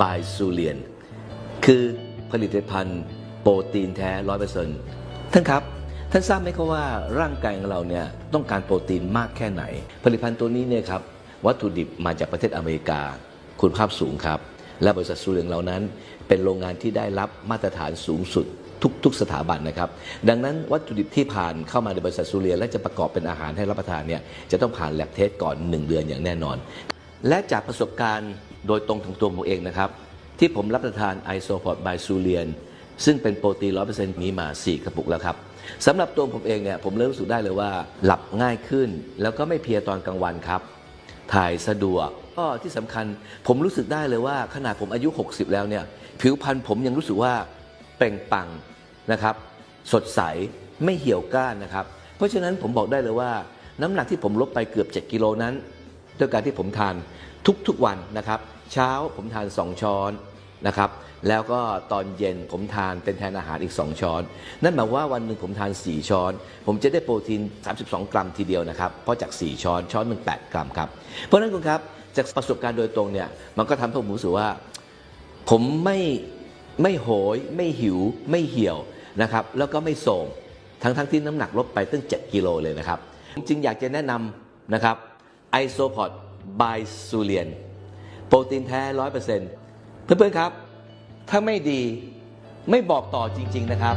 บายซูเลียน คือผลิตภัณฑ์โปรตีนแท้ร้อยเปอร์เซ็นต์ท่านครับ ท่านทราบไหมครับว่าร่างกายของเราเนี่ยต้องการโปรตีนมากแค่ไหน ผลิตภัณฑ์ตัวนี้เนี่ยครับวัตถุดิบมาจากประเทศอเมริกา คุณภาพสูงครับ และบริษัทซูเลียนเหล่านั้น เป็นโรงงานที่ได้รับมาตรฐานสูงสุดทุกๆสถาบันนะครับ ดังนั้นวัตถุดิบที่ผ่านเข้ามาในบริษัทซูเลียนและจะประกอบเป็นอาหารให้รับประทานเนี่ยจะต้องผ่านแลบเทสก่อน 1 เดือนอย่างแน่นอน และจากประสบการณ์ โดยตรงถึงตัวผมเองนะครับ ที่ผมรับประทานไอโซพอร์ตบายซูเลียนซึ่งเป็นโปรตีนร้อยเปอร์เซ็นต์มีมา 4 กระปุกแล้วครับสำหรับตัวผมเองเนี่ยผมเริ่มรู้สึกได้เลยว่า หลับง่ายขึ้น แล้วก็ไม่เพียตอนกลางวันครับ ถ่ายสะดวกก็ที่สำคัญผมรู้สึกได้เลยว่าขนาดผมอายุ 60 แล้วเนี่ยผิวพรรณผมยังรู้สึกว่าเปล่งปังนะครับ สดใสไม่เหี่ยวก้านนะครับ เพราะฉะนั้นผมบอกได้เลยว่า น้ำหนักที่ผมลดไปเกือบ 7 กิโลนั้น ด้วยการที่ผมทาน ทุกๆวันนะครับ เช้าผมทาน 2 ช้อนนะครับ แล้วก็ตอนเย็นผมทานเป็นแทนอาหารอีก 2 ช้อน นั่นหมายว่าวันหนึ่งผมทาน 4 ช้อน ผมจะได้โปรตีน 32 กรัมทีเดียวนะครับ เพราะจาก 4 ช้อน ช้อนหนึ่ง8กรัมครับ เพราะนั้นคุณครับ จากประสบการณ์โดยตรงเนี่ย มันก็ทำให้ผมรู้สึกว่า ผมไม่ไม่โหย ไม่หิว ไม่เหี่ยวนะครับ แล้วก็ไม่โทมทั้งทั้งที่น้ำหนักลดไปตั้ง 7 กิโลเลยนะครับผมจึงอยากจะแนะนำนะครับไอโซพอด บายซูเลียน โปรตีนแท้ร้อยเปอร์เซ็นต์เพื่อนๆครับ ถ้าไม่ดีไม่บอกต่อจริง ๆ นะครับ